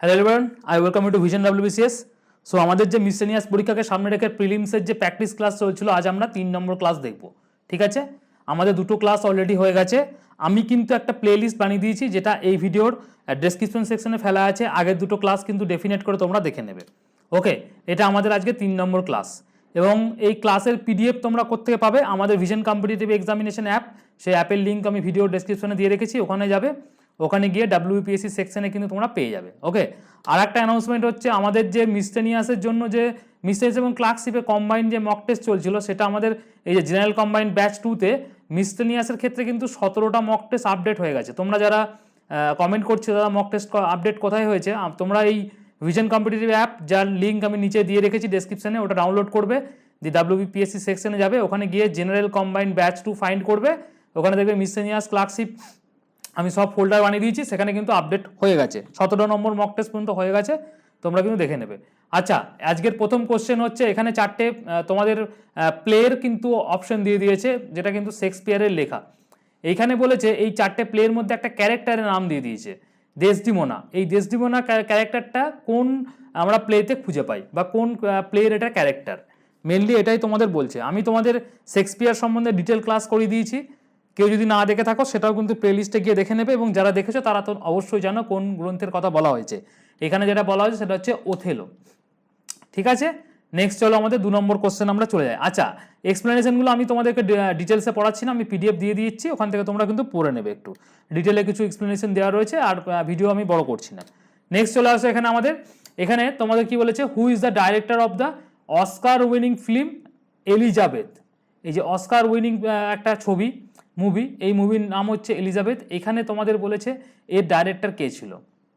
Hello everyone I welcome to vision WBCS so আমাদের যে মিসেনিয়াস পরীক্ষাকে সামনে রেখে প্রিলিমসের যে প্র্যাকটিস ক্লাস চলছিল, আজ আমরা তিন নম্বর ক্লাস দেখব, ঠিক আছে? আমাদের দুটো ক্লাস অলরেডি হয়ে গেছে। আমি কিন্তু একটা প্লেলিস্ট বানিয়ে দিয়েছি, যেটা এই ভিডিওর ডেসক্রিপশন সেকশনে ফেলা আছে। আগের দুটো ক্লাস কিন্তু ডেফিনেট করে তোমরা দেখে নেবে। ওকে এটা আমাদের আজকে তিন নম্বর ক্লাস এবং এই ক্লাসের পিডিএফ তোমরা কোথেকে পাবে? আমাদের ভিশন কম্পিটিটিভ এক্সামিনেশন অ্যাপ সেই অ্যাপের লিঙ্ক আমি ভিডিও ডেসক্রিপশনে দিয়ে রেখেছি, ওখানে যাবে। ওখানে গিয়ে ডাব্লিউপিএসসি সেকশনে কিন্তু তোমরা পেয়ে যাবে ওকে আর একটা অ্যানাউন্সমেন্ট হচ্ছে আমাদের যে মিস্টেনিয়াসের জন্য যে মিসটেনিয়াস এবং ক্লার্কশিপে কম্বাইন যে মক টেস্ট চলছিল, সেটা আমাদের এই যে জেনারেল কম্বাইন ব্যাচ টুতে মিস্টেনিয়াসের ক্ষেত্রে কিন্তু সতেরোটা মক টেস্ট আপডেট হয়ে গেছে। তোমরা যারা কমেন্ট করছ দাদা মক টেস্ট আপডেট কোথায় হয়েছে তোমরা এই ভিজন কম্পিটিটিভ অ্যাপ যার লিঙ্ক আমি নিচে দিয়ে রেখেছি ডেসক্রিপশনে ওটা ডাউনলোড করবে, দিয়ে ডাব্লিউবিপিএসসি সেকশনে যাবে, ওখানে গিয়ে general combine batch two find করবে, ওখানে দেখবে মিসেনিয়াস ক্লার্কশিপ আমি সব ফোল্ডার বানিয়ে দিয়েছি, সেখানে কিন্তু আপডেট হয়ে গেছে। সতেরো নম্বর মক টেস্ট পর্যন্ত হয়ে গেছে, তোমরা কিন্তু দেখে নেবে। আচ্ছা আজকের প্রথম কোশ্চেন হচ্ছে, এখানে চারটে তোমাদের প্লেয়ের কিন্তু অপশন দিয়ে দিয়েছে, যেটা কিন্তু শেক্সপিয়ারের লেখা। এইখানে বলেছে, এই চারটে প্লেয়ের মধ্যে একটা ক্যারেক্টারের নাম দিয়ে দিয়েছে দেশডিমোনা এই দেশডিমোনা ক্যারেক্টারটা কোন আমরা প্লেতে খুঁজে পাই, বা কোন প্লেয়ের এটা ক্যারেক্টার মেনলি এটাই তোমাদের বলছে। আমি তোমাদের শেক্সপিয়ার সম্বন্ধে ডিটেল ক্লাস করিয়ে দিয়েছি। কেউ যদি না দেখে থাকো, সেটাও কিন্তু প্লেলিস্টে গিয়ে দেখে নেবে এবং যারা দেখেছ তারা তো অবশ্যই জানো কোন গ্রন্থের কথা বলা হয়েছে। এখানে যেটা বলা হয়েছে সেটা হচ্ছে ওথেলো। ঠিক আছে? নেক্সট চলো আমাদের দু নম্বর কোশ্চেন আমরা চলে যাই। আচ্ছা এক্সপ্লেনেশনগুলো আমি তোমাদেরকে ডিটেলসে পড়াচ্ছি না, আমি পিডিএফ দিয়ে দিচ্ছি, ওখান থেকে তোমরা কিন্তু পড়ে নেবে একটু। ডিটেলে কিছু এক্সপ্লেনেশন দেওয়া রয়েছে আর ভিডিও আমি বড় করছি না। নেক্সট চলে আসো এখানে আমাদের। এখানে তোমাদের কি বলেছে? Who is the director of the Oscar winning film Elizabeth এই যে অস্কার উইনিং একটা ছবি মুভি এই মুভির নাম হচ্ছে এলিজাবেথ এখানে তোমাদের বলেছে এর ডাইরেক্টর কে ছিল।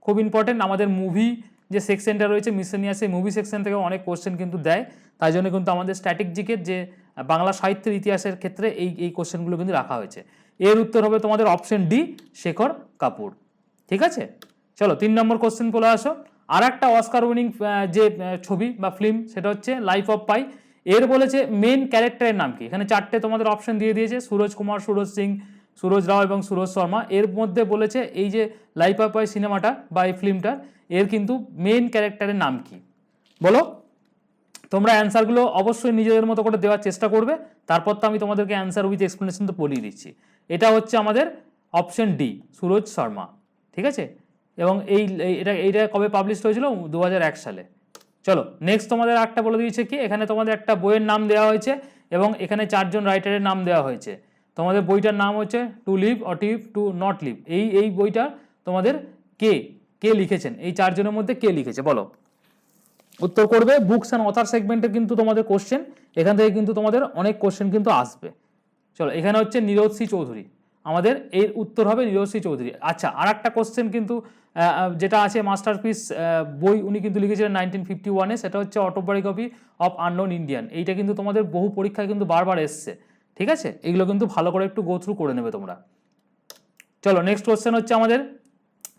খুব ইম্পর্টেন্ট আমাদের মুভি যে সেকশনটা রয়েছে মিসেনিয়াস এই মুভি সেকশন থেকে অনেক কোশ্চেন কিন্তু দেয়। তাই জন্য কিন্তু আমাদের স্ট্র্যাটেজিকের যে বাংলা সাহিত্যের ইতিহাসের ক্ষেত্রে এই এই কোশ্চেনগুলো কিন্তু রাখা হয়েছে। এর উত্তর হবে তোমাদের অপশন ডি শেখর কাপুর ঠিক আছে? চলো, তিন নম্বর কোশ্চেন বলে আসো। আর একটা অস্কার উইনিং যে ছবি বা ফিল্ম সেটা হচ্ছে লাইফ অফ পাই এর বলেছে মেন ক্যারেক্টারের নাম কি? এখানে চারটে তোমাদের অপশন দিয়ে দিয়েছে, সুরজ কুমার, সুরজ সিং, সুরজ রাও এবং সুরজ শর্মা। এর মধ্যে বলেছে এই যে লাইফ অফ পাই সিনেমাটা বা এই ফিল্মটার এর কিন্তু মেন ক্যারেক্টারের নাম কি? বলো। তোমরা অ্যান্সারগুলো অবশ্যই নিজেদের মতো করে দেওয়ার চেষ্টা করবে। তারপর তো আমি তোমাদেরকে অ্যান্সার উইথ এক্সপ্লেনেশন তো বলিয়ে দিচ্ছি। এটা হচ্ছে আমাদের অপশন ডি সুরজ শর্মা। ঠিক আছে? এবং এই এটা, এইটা কবে পাবলিশ হয়েছিল? দু হাজার এক সালে। চলো নেক্সট তোমাদের একটা বলে দিয়েছে কি? এখানে তোমাদের একটা বইয়ের নাম দেওয়া হয়েছে এবং এখানে চারজন রাইটারের নাম দেওয়া হয়েছে। তোমাদের বইটার নাম হচ্ছে টু লিভ অর টিভ টু নট লিভ এই এই বইটা তোমাদের কে কে লিখেছেন? এই চারজনের মধ্যে কে লিখেছে? বলো। উত্তর করবে বুকস অ্যান্ড অথার সেগমেন্টে কিন্তু তোমাদের কোশ্চেন এখান থেকে কিন্তু তোমাদের অনেক কোশ্চেন কিন্তু আসবে। চলো, এখানে হচ্ছে নীরজ সি চৌধুরী। আমাদের এর উত্তর হবে নীরজ চৌধুরী। আচ্ছা আর একটা কোশ্চেন কিন্তু যেটা আছে মাস্টারপিস বই উনি কিন্তু লিখেছিলেন নাইনটিন ফিফটি ওয়ানে সেটা হচ্ছে অটোবায়োগ্রাফি অফ আননোন ইন্ডিয়ান এইটা কিন্তু তোমাদের বহু পরীক্ষায় কিন্তু বারবার এসছে, ঠিক আছে? এগুলো কিন্তু ভালো করে একটু গো থ্রু করে নেবে তোমরা। চলো নেক্সট কোশ্চেন হচ্ছে আমাদের,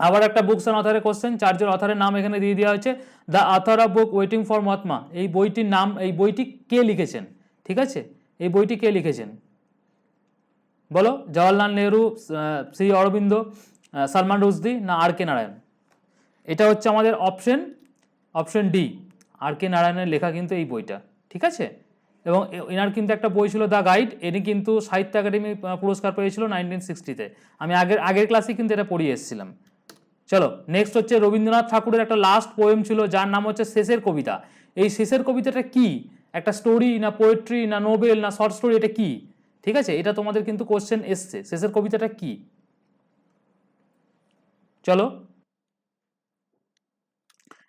আবার একটা বুকস অ্যান্ড অথারের কোশ্চেন চারজন অথারের নাম এখানে দিয়ে দেওয়া হচ্ছে the author of book waiting for Mahatma এই বইটির নাম, এই বইটি কে লিখেছেন? ঠিক আছে? এই বইটি কে লিখেছেন? বলো, জওয়াহরলাল নেহরু শ্রী অরবিন্দ সালমান রুশদি না আর কে নারায়ণ? এটা হচ্ছে আমাদের option option D R K নারায়ণের লেখা কিন্তু এই বইটা, ঠিক আছে? এবং এনার কিন্তু একটা বই ছিল দ্য গাইড, এনি কিন্তু সাহিত্য একাডেমি পুরস্কার পেয়েছিল নাইনটিন সিক্সটিতে। আমি আগের আগের ক্লাসে কিন্তু এটা পড়িয়ে এসেছিলাম। চলো নেক্সট হচ্ছে রবীন্দ্রনাথ ঠাকুরের একটা লাস্ট পোয়েম ছিল, যার নাম হচ্ছে শেষের কবিতা। এই শেষের কবিতাটা কি? একটা স্টোরি না পোয়েট্রি না নোবেল না শর্ট স্টোরি এটা কি? ঠিক আছে? এটা তোমাদের কিন্তু কোশ্চেন এসছে। শেষের কবিতাটা কি? চলো।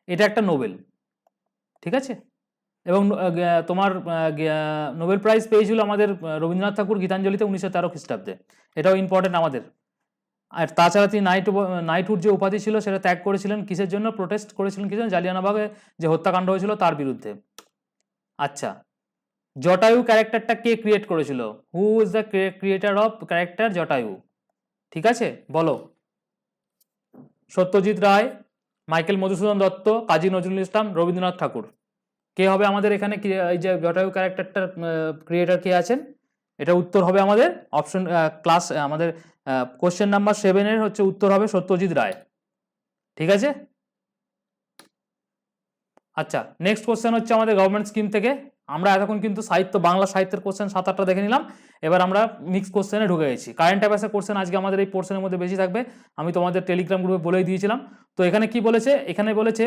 এটা একটা নোবেল। ঠিক আছে? এবং তোমার নোবেল প্রাইজ পেয়েছিল আমাদের রবীন্দ্রনাথ ঠাকুর গীতাঞ্জলিতে উনিশশো তেরো খ্রিস্টাব্দে। এটাও ইম্পর্টেন্ট আমাদের। আর তাছাড়া তিনি নাইট নাইটহুড যে উপাধি ছিল, সেটা ত্যাগ করেছিলেন কিসের জন্য? প্রোটেস্ট করেছিলেন কিসের জালিয়ানাবাগে যে হত্যাকাণ্ড হয়েছিল, তার বিরুদ্ধে। আচ্ছা। জটায়ু ক্যারেক্টারটা কে ক্রিয়েট করেছিল? Who is the creator of character Jatayu? ঠিক আছে? বলো। সত্যজিৎ রায়, মাইকেল মধুসূদন দত্ত, কাজী নজরুল ইসলাম, রবীন্দ্রনাথ ঠাকুর। কে হবে আমাদের এখানে এই যে জটায়ু ক্যারেক্টারটার ক্রিয়েটার কে আছেন? এটা উত্তর হবে আমাদের অপশন ক্লাস আমাদের কোশ্চেন নাম্বার সেভেনের হচ্ছে উত্তর হবে সত্যজিৎ রায়। ঠিক আছে? আচ্ছা নেক্সট কোশ্চেন হচ্ছে আমাদের গভর্নমেন্ট স্কিম থেকে। আমরা এতক্ষণ কিন্তু সাহিত্য, বাংলা সাহিত্যের কোশ্চেন সাত, আটটা দেখে নিলাম। এবার আমরা মিক্স কোশ্চেনে ঢুকে গেছি। কারেন্ট অ্যাফেয়ার্সের কোশ্চেন আজকে আমাদের এই পোর্শনের মধ্যে বেশি থাকবে। আমি তোমাদের টেলিগ্রাম গ্রুপে বলেই দিয়েছিলাম। তো এখানে কি বলেছে? এখানে বলেছে,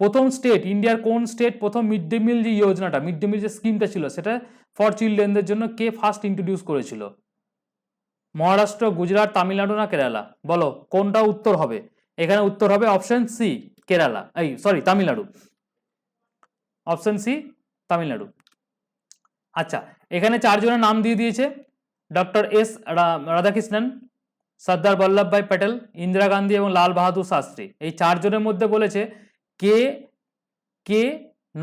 প্রথম স্টেট ইন্ডিয়ার কোন স্টেট প্রথম মিড ডে মিল যে যোজনাটা মিড ডে মিল যে স্কিমটা ছিল, সেটা ফর চিলড্রেনদের জন্য কে ফার্স্ট ইন্ট্রোডিউস করেছিল? মহারাষ্ট্র, গুজরাট, তামিলনাড়ু না কেরালা? বলো, কোনটা উত্তর হবে? এখানে উত্তর হবে অপশন সি কেরালা। এই sorry Tamil Nadu. Option C Tamil Nadu. আচ্ছা এখানে চারজনের নাম দিয়ে দিয়েছে। ডক্টর এস রাধাকৃষ্ণন, সর্দার বল্লভভাই প্যাটেল, ইন্দিরা গান্ধী এবং লাল বাহাদুর শাস্ত্রী। এই চারজনের মধ্যে বলেছে, কে কে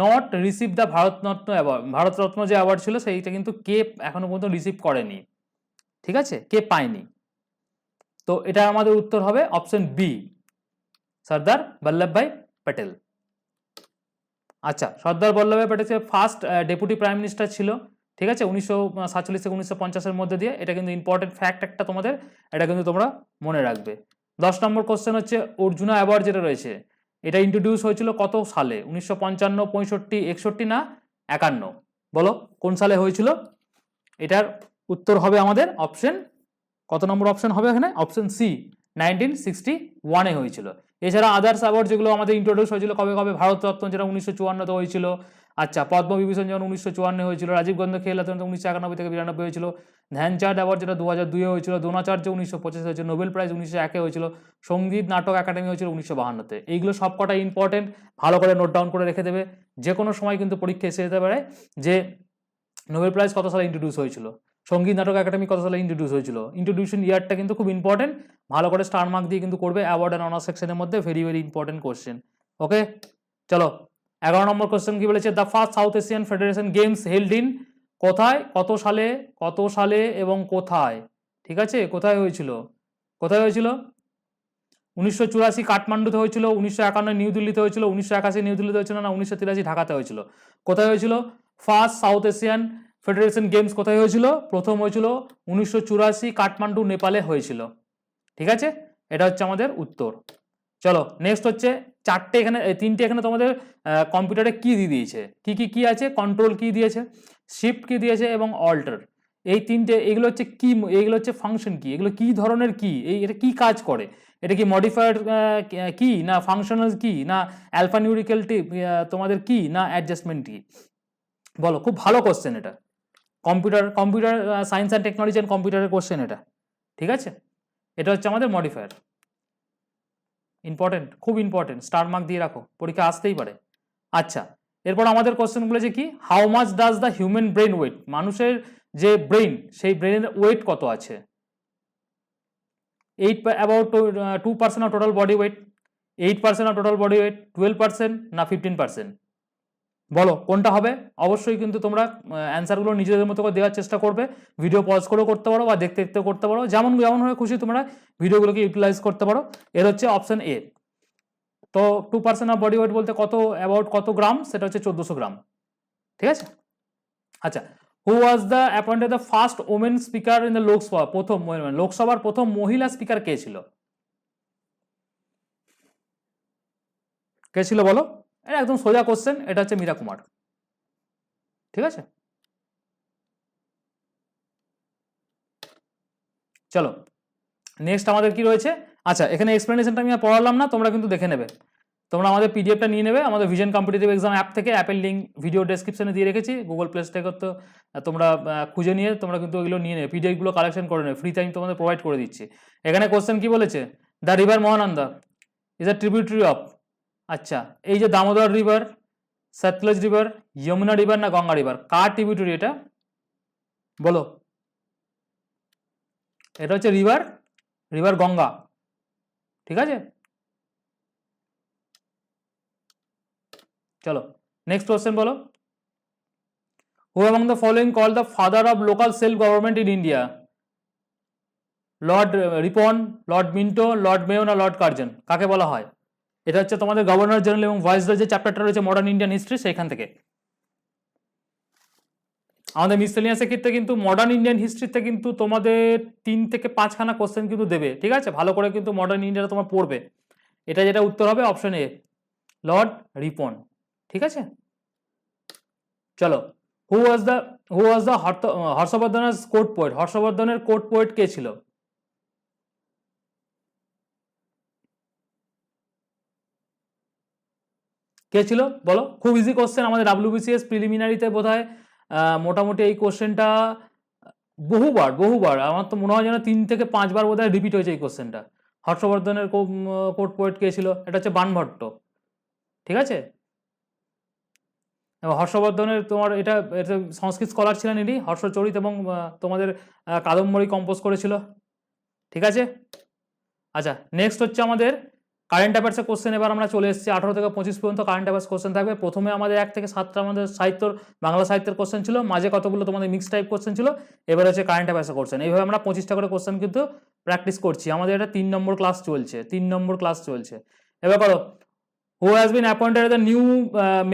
not receive the Bharat Ratna award Bharat Ratna যে অ্যাওয়ার্ড ছিল সেইটা কিন্তু কে এখনও পর্যন্ত রিসিভ করেনি। ঠিক আছে? কে পায়নি। তো এটা আমাদের উত্তর হবে অপশন বি, সর্দার বল্লভভাই প্যাটেল। আচ্ছা Sardar Vallabhbhai Patel first deputy prime minister ছিল, ঠিক আছে? উনিশশো সাতচল্লিশ থেকে উনিশশো পঞ্চাশের মধ্যে দিয়ে, এটা কিন্তু ইম্পর্টেন্ট ফ্যাক্ট একটা তোমাদের, এটা কিন্তু তোমরা মনে রাখবে। দশ নম্বর কোশ্চেন হচ্ছে, অর্জুনা অ্যাওয়ার্ড যেটা রয়েছে, এটা ইন্ট্রোডিউস হয়েছিল কত সালে? উনিশশো পঞ্চান্ন, পঁয়ষট্টি, একষট্টি না একান্ন? বলো, কোন সালে হয়েছিল? এটার উত্তর হবে আমাদের অপশন কত নম্বর অপশন হবে এখানে? অপশন সি নাইনটিন সিক্সটি ওয়ানে হয়েছিল। এছাড়া আদার্স অ্যাওয়ার্ড যেগুলো আমাদের ইন্ট্রোডিউস হয়েছিল, কবে কবে ভারতরত্ন যেটা উনিশশো চুয়ান্নতে হয়েছিল আচ্ছা পদ্মবিভূষণ যেমন উনিশশো চুয়ান্ন হয়েছিল, রাজীব গান্ধী খেল রত্ন উনিশশো একানব্বই থেকে বিরানব্বই হয়েছিল, ধ্যানচাঁদ অ্যাওয়ার্ড যেটা দু হাজার দুইয়ে হয়েছিল, দ্রোণাচার্য উনিশশো পঁচিশে হয়েছিল, নোবেল প্রাইজ উনিশশো একে হয়েছিল, সংগীত নাটক একাডেমি হয়েছিল উনিশশো বাহান্নতে। এইগুলো সবকটা ইম্পর্টেন্ট ভালো করে নোট ডাউন করে রেখে দেবে যে কোনো সময় কিন্তু পরীক্ষা এসে যেতে পারে যে নোবেল প্রাইজ কত সালে ইন্ট্রোডিউস হয়েছিল। সংগীত নাটক একাডেমি কত সালে ইন্ট্রোডিউস হয়েছিল? ইন্ট্রোডিউশন ইয়ারটা কিন্তু খুব ইম্পর্টেন্ট ভালো করে স্টার মার্ক দিয়ে কিন্তু করবে অ্যাওয়ার্ড অ্যান্ড অনার্স সেকশনের মধ্যে very very important question okay চলো, এগারো নম্বর কোশ্চেন কি বলেছে? The first South Asian Federation Games held in কোথায়? কত সালে? কত সালে এবং কোথায়? ঠিক আছে? কোথায় হয়েছিল? কোথায় হয়েছিল? উনিশশো চুরাশি কাঠমান্ডুতে হয়েছিল, উনিশশো একান্ন নিউ দিল্লিতে হয়েছিল, উনিশশো একাশি নিউ দিল্লিতে হয়েছিল না, উনিশশো তিরাশি ঢাকাতে হয়েছিল। কোথায় হয়েছিল? First South Asian Federation Games কোথায় হয়েছিল? প্রথম হয়েছিল উনিশশো চুরাশি কাঠমান্ডু, নেপালে হয়েছিল। ঠিক আছে? এটা হচ্ছে আমাদের উত্তর। চলো নেক্সট হচ্ছে চারটে এখানে তিনটে এখানে তোমাদের কম্পিউটারে কি দিয়ে দিয়েছে? কি কি কি আছে? কন্ট্রোল কি দিয়েছে? শিফট কি দিয়েছে? এবং অল্টার এই তিনটে, এগুলো হচ্ছে কি, এগুলো হচ্ছে ফাংশন কি? এগুলো কি ধরনের কি? এই, এটা কি কাজ করে? এটা কি মডিফায়ার কি না ফাংশনাল কি? না অ্যালফা নিউরিক্যাল তোমাদের কি? না অ্যাডজাস্টমেন্ট কি? বলো, খুব ভালো কোশ্চেন এটা। Computer computer science and technology and কম্পিউটারের কোশ্চেন এটা। ঠিক আছে? এটা হচ্ছে আমাদের মডিফায়ার ইম্পর্টেন্ট খুব ইম্পর্টেন্ট স্টার মার্ক দিয়ে রাখো। পরীক্ষা আসতেই পারে। আচ্ছা এরপর আমাদের কোশ্চেনগুলো যে কি? How much does the human brain weight মানুষের যে ব্রেন সেই ব্রেনের ওয়েট কত আছে? Eight about two percent of total body weight eight percent of total body weight twelve percent না ফিফটিন পার্সেন্ট বলো, কোনটা হবে? অবশ্যই কিন্তু তোমরা অ্যান্সারগুলো নিজেদের মতো করে দেওয়ার চেষ্টা করবে। ভিডিও পজ করেও করতে পারো বা দেখতে দেখতে করতে পারো। যেমন যেমন হয়ে খুশি তোমরা ভিডিওগুলোকে ইউটিলাইজ করতে পারো। এর হচ্ছে অপশন এ তো two percent of body weight বলতে কত অ্যাবাউট কত গ্রাম? সেটা হচ্ছে চোদ্দোশো গ্রাম। ঠিক আছে? আচ্ছা who was the appointed the first women speaker in the Lok Sabha প্রথম লোকসভার প্রথম মহিলা স্পিকার কে ছিল? কে ছিল বলো? এটা একদম সোজা কোশ্চেন এটা হচ্ছে মীরা কুমার। ঠিক আছে? চলো নেক্সট আমাদের কি রয়েছে? আচ্ছা এখানে এক্সপ্লেনেশনটা আমি আর পড়ালাম না, তোমরা কিন্তু দেখে নেবে। তোমরা আমাদের পিডিএফটা নিয়ে নেবে, আমাদের ভিশন কম্পিটিটিভ এক্সাম অ্যাপ থেকে অ্যাপের লিঙ্ক ভিডিও ডেসক্রিপশনে দিয়ে রেখেছি গুগল প্লে থেকে তো তোমরা খুঁজে নিয়ে, তোমরা কিন্তু ওইগুলো নিয়ে নেবে। পিডিএফগুলো কালেকশন করে নেবে ফ্রি টাইম তোমাদের প্রোভাইড করে দিচ্ছি। এখানে কোশ্চেন কি বলেছে? The river Mahananda is a tributary of আচ্ছা এই যে Damodar river, Sutlej river, Yamuna river না গঙ্গা রিভার, কার ট্রিবিউটারি এটা? বলো। এটা হচ্ছে রিভার রিভার গঙ্গা, ঠিক আছে? চলো নেক্সট কোশ্চেন বলো। Who among the following call the father of local self government in India Lord Ripon Lord Minto Lord Mayo না লর্ড কার্জন কাকে বলা হয়? এটা হচ্ছে তোমাদের গভর্নর জেনারেল এবং ভয়েসরয় যে চ্যাপ্টারটা রয়েছে মডার্ন ইন্ডিয়ান হিস্ট্রি সেখান থেকে। আমাদের মিসেলিয়াসের ক্ষেত্রে কিন্তু মডার্ন ইন্ডিয়ান হিস্ট্রিতে কিন্তু তোমাদের তিন থেকে পাঁচখানা কোশ্চেন কিন্তু দেবে, ঠিক আছে? ভালো করে কিন্তু মডার্ন ইন্ডিয়াটা তোমার পড়বে। এটা যেটা উত্তর হবে অপশন এ লর্ড রিপন ঠিক আছে? চলো who was the who was the হর্ষবর্ধনের court poet হর্ষবর্ধনের কোর্ট পোয়েট কে ছিল? কে ছিল? বলো। খুব ইজি কোশ্চেন আমাদের ডাব্লিউবিসিএস প্রিলিমিনারিতে বোধ মোটামুটি এই কোশ্চেনটা বহুবার বহুবার, আমার তো মনে হয় যেন তিন থেকে পাঁচবার বোধ হয় রিপিট হয়েছে এই কোশ্চেনটা হর্ষবর্ধনের কোর্ট পোয়েট কে ছিল? এটা হচ্ছে বানভট্ট। ঠিক আছে? হর্ষবর্ধনের তোমার এটা এটা সংস্কৃত স্কলার ছিলেন ইনি, হর্ষচরিত এবং তোমাদের কাদম্বরী কম্পোজ করেছিল। ঠিক আছে? আচ্ছা নেক্সট হচ্ছে আমাদের কারেন্ট অ্যাফেয়ার্সের কোশ্চেন এবার আমরা চলে এসেছি। আঠারো থেকে পঁচিশ পর্যন্ত কারেন্ট অ্যাফেয়ার্স কোশ্চেন থাকবে। প্রথমে আমাদের এক থেকে সাতটা আমাদের সাহিত্যর, বাংলা সাহিত্যের কোশ্চেন ছিল। মাঝে কতগুলো তোমাদের মিক্স টাইপ কোশ্চেন ছিল? এবার হচ্ছে কারেন্ট অ্যাফেয়ার্সের কোশ্চেন এইভাবে আমরা পঁচিশটা করে কোশ্চেন কিন্তু প্র্যাকটিস করছি। আমাদের এটা তিন নম্বর ক্লাস চলছে। তিন নম্বর ক্লাস চলছে। এবার করো। Who has been appointed the new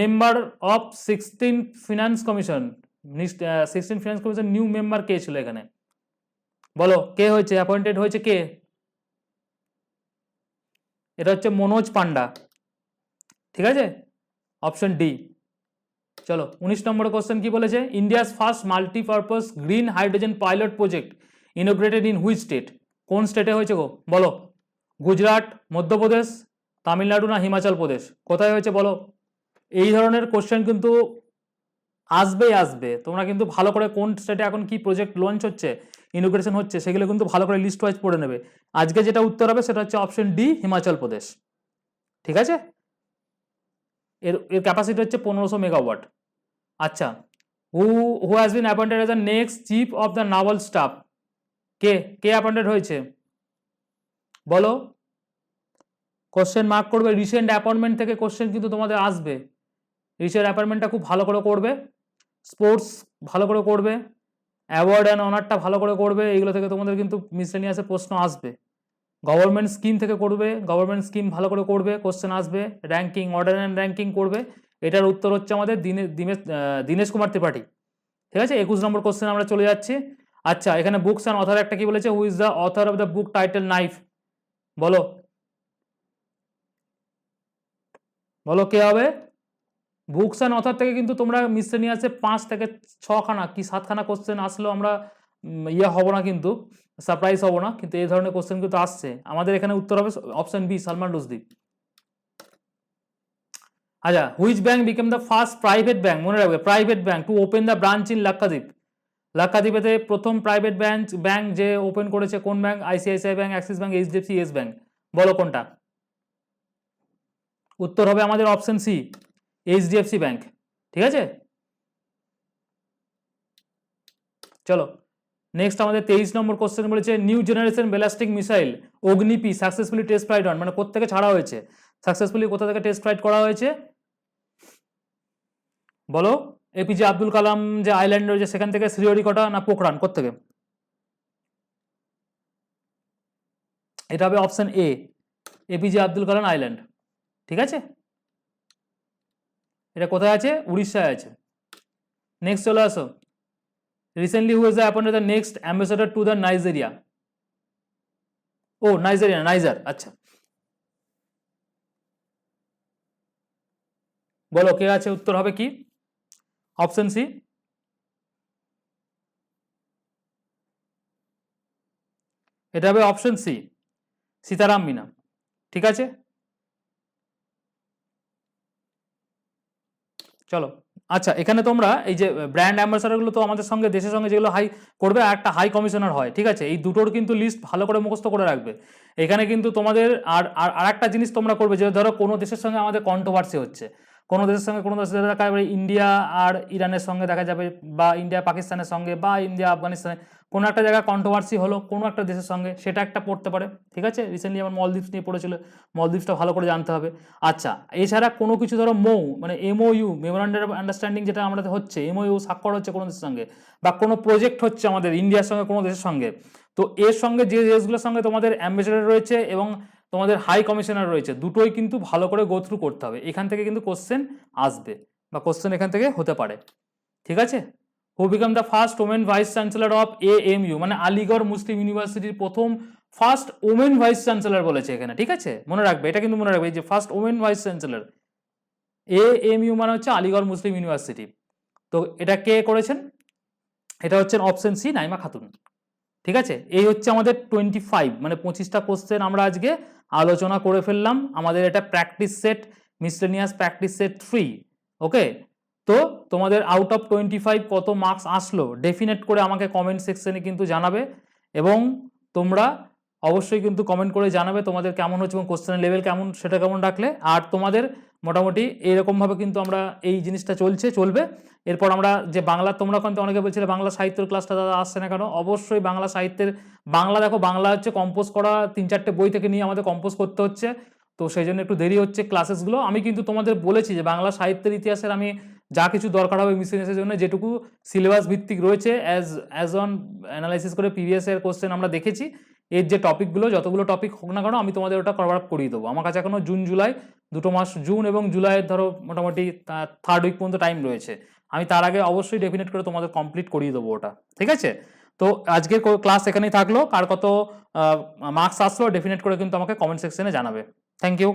member of sixteen finance commission sixteen finance commission new member কে ছিল এখানে? বলো, কে হয়েছে? অ্যাপয়েন্টেড হয়েছে কে? এটা হচ্ছে মনোজ পান্ডা। ঠিক আছে? অপশন ডি চলো, উনিশ নম্বর কোশ্চেন কি বলেছে? India's first multipurpose green hydrogen pilot project inaugurated in which state কোন স্টেটে হয়েছে গো? বলো। গুজরাট, মধ্যপ্রদেশ, তামিলনাড়ু না হিমাচল প্রদেশ? কোথায় হয়েছে বলো? এই ধরনের কোশ্চেন কিন্তু আসবেই আসবে। তোমরা কিন্তু ভালো করে কোন স্টেটে এখন কি প্রজেক্ট লঞ্চ হচ্ছে ইনোগ্রেশন হচ্ছে, সেগুলো কিন্তু ভালো করে লিস্ট ওয়াইজ পড়ে নেবে। আজকে যেটা উত্তর হবে, সেটা হচ্ছে অপশন ডি হিমাচল প্রদেশ ঠিক আছে? এর এর ক্যাপাসিটি হচ্ছে পনেরোশো মেগাওয়াট আচ্ছা who who has been appointed as the next chief of the naval staff কে কে অ্যাপয়েন্টেড হয়েছে? বলো। কোশ্চেন মার্ক করবে রিসেন্ট অ্যাপয়েন্টমেন্ট থেকে কোশ্চেন কিন্তু তোমাদের আসবে। রিসেন্ট অ্যাপয়েন্টমেন্টটা খুব ভালো করে করবে। স্পোর্টস ভালো করে করবে। অ্যাওয়ার্ড অ্যান্ড অনারটা ভালো করে করবে, এইগুলো থেকে তোমাদের কিন্তু মিসলেনিয়াসে প্রশ্ন আসবে। গভর্নমেন্ট স্কিম থেকে করবে গভর্নমেন্ট স্কিম ভালো করে করবে কোশ্চেন আসবে র্যাঙ্কিং অর্ডার অ্যান্ড র্যাঙ্কিং করবে। এটার উত্তর হচ্ছে আমাদের দিনে, দিনেশ দীনেশ কুমার ত্রিপাঠী। ঠিক আছে? একুশ নম্বর কোশ্চেন আমরা চলে যাচ্ছি। আচ্ছা এখানে বুকস অ্যান্ড অথার একটা কি বলেছে? Who is the author of the book title knife বলো। বলো কে হবে? বুকস অ্যান্ড অথার থেকে কিন্তু তোমরা মিসলেনিয়াসে পাঁচ থেকে ছখানা কি সাতখানা কোশ্চেন আসলেও আমরা ইয়ে হব না কিন্তু সারপ্রাইজ হব না, কিন্তু এই ধরনের কোশ্চেন কিন্তু আসছে। আমাদের এখানে উত্তর হবে অপশন বি সালমান রুজদি আচ্ছা which bank became the first private bank মনে রাখবে private bank to open the branch in Lakshadweep লাক্ষাদ্বীপেতে প্রথম প্রাইভেট ব্যাংক ব্যাংক যে ওপেন করেছে কোন bank ICICI bank Axis bank HDFC yes bank বলো কোনটা? উত্তর হবে আমাদের অপশন সি এইচডিএফসি ব্যাংক, ঠিক আছে? চলো নেক্সট আমাদের তেইশ নম্বর কোশ্চেন বলেছে new generation ballistic missile Agni P successfully test flight on মানে কোথা ছাড়া হয়েছে। সাকসেসফুলি কোথা থেকে টেস্ট ফ্লাইট করা হয়েছে? বলো এপিজে আব্দুল কালাম যে আইল্যান্ড রয়েছে, সেখান থেকে শ্রীহরিকটা না পোখরান কোথেকে এটা হবে option A APJ Abdul Kalam island ঠিক আছে? এটা কোথায় আছে? উড়িষ্যায় আছে। নেক্সট চলে আসো। Recently who is the next ambassador to the Nigeria O Nigeria Niger আচ্ছা। বলো, কে আছে? উত্তর হবে কি? অপশন সি এটা হবে অপশন সি সীতারাম মিনা। ঠিক আছে? চলো। আচ্ছা এখানে তোমরা এই যে ব্র্যান্ড অ্যাম্বাসাডারগুলো তো আমাদের সঙ্গে, দেশের সঙ্গে যেগুলো হাই করবে আর একটা হাই কমিশনার হয়, ঠিক আছে? এই দুটোর কিন্তু লিস্ট ভালো করে মুখস্থ করে রাখবে। এখানে কিন্তু তোমাদের আর আর একটা জিনিস তোমরা করবে যে ধরো কোনো দেশের সঙ্গে আমাদের কন্ট্রোভার্সি হচ্ছে। কোনো দেশের সঙ্গে, কোনো দেশের দেখা যাবে ইন্ডিয়া আর ইরানের সঙ্গে দেখা যাবে বা ইন্ডিয়া পাকিস্তানের সঙ্গে বা ইন্ডিয়া আফগানিস্তানে কোনো একটা জায়গায় কন্ট্রোভার্সি হলো, কোনো একটা দেশের সঙ্গে, সেটা একটা পড়তে পারে, ঠিক আছে? রিসেন্টলি আমার মলদ্বীপস নিয়ে পড়েছিল মলদ্বীপসটা ভালো করে জানতে হবে। আচ্ছা এছাড়া কোনো কিছু ধরো মৌ মানে এমওইউ মেমোরান্ডাম অফ আন্ডারস্ট্যান্ডিং যেটা আমাদের হচ্ছে এমওইউ স্বাক্ষর হচ্ছে কোনো দেশের সঙ্গে, বা কোনো প্রজেক্ট হচ্ছে আমাদের, ইন্ডিয়ার সঙ্গে কোনো দেশের সঙ্গে তো এর সঙ্গে যে দেশগুলোর সঙ্গে তোমাদের অ্যাম্বাসেডার রয়েছে এবং তোমাদের হাই কমিশনার রয়েছে, দুটোই কিন্তু ভালো করে গো থ্রু করতে হবে। এখান থেকে কিন্তু কোশ্চেন আসবে বা কোশ্চেন এখান থেকে হতে পারে। ঠিক আছে? Who became the first women vice chancellor of A M U মানে আলিগড় মুসলিম ইউনিভার্সিটির প্রথম ফার্স্ট ওমেন ভাইস চ্যান্সেলর বলেছে এখানে। ঠিক আছে? মনে রাখবে, এটা কিন্তু মনে রাখবে যে first women vice chancellor A M U মানে হচ্ছে আলিগড় মুসলিম ইউনিভার্সিটি তো এটা কে করেছেন? এটা হচ্ছে অপশন সি নাইমা খাতুন। ঠিক আছে? এই হচ্ছে আমাদের টোয়েন্টি ফাইভ মানে পঁচিশটা কোশ্চেন আমরা আজকে আলোচনা করে ফেললাম। আমাদের এটা practice set miscellaneous practice set three okay তো তোমাদের আউট অফ টোয়েন্টি ফাইভ কত মার্কস আসলো? ডেফিনেট করে আমাকে কমেন্ট সেকশনে কিন্তু জানাবে এবং তোমরা অবশ্যই কিন্তু কমেন্ট করে জানাবে তোমাদের কেমন হচ্ছে এবং কোশ্চেনের লেভেল কেমন, সেটা কেমন রাখলে। আর তোমাদের মোটামুটি এরকমভাবে কিন্তু আমরা এই জিনিসটা চলছে, চলবে। এরপর আমরা যে বাংলা, তোমরা কিন্তু অনেকে বলছিলে বাংলা সাহিত্যের ক্লাসটা দাদা আসছে না কেন? অবশ্যই বাংলা সাহিত্যের, বাংলা দেখো, বাংলা হচ্ছে কম্পোজ করা তিন চারটে বই থেকে নিয়ে আমাদের কম্পোজ করতে হচ্ছে। তো সেই জন্য একটু দেরি হচ্ছে ক্লাসেসগুলো আমি কিন্তু তোমাদের বলেছি যে বাংলা সাহিত্যের ইতিহাসের আমি যা কিছু দরকার হবে মিসিনেসের জন্য যেটুকু সিলেবাস ভিত্তিক রয়েছে অ্যাজ অ্যাজ অন অ্যানালাইসিস করে প্রিভিয়াস এর কোশ্চেন আমরা দেখেছি। এর যে টপিকগুলো যতগুলো টপিক হোক না কেন, আমি তোমাদের ওটা কভার আপ করিয়ে দেবো। আমার কাছে এখনও জুন, জুলাই, দুটো মাস জুন এবং জুলাইয়ের ধরো মোটামুটি থার্ড উইক পর্যন্ত টাইম রয়েছে। আমি তার আগে অবশ্যই ডেফিনেট করে তোমাদের কমপ্লিট করিয়ে দেবো ওটা, ঠিক আছে? তো আজকের ক্লাস এখানেই থাকল। কার কত মার্কস আসলো ডেফিনেট করে কিন্তু আমাকে কমেন্ট সেকশনে জানাবে। Thank you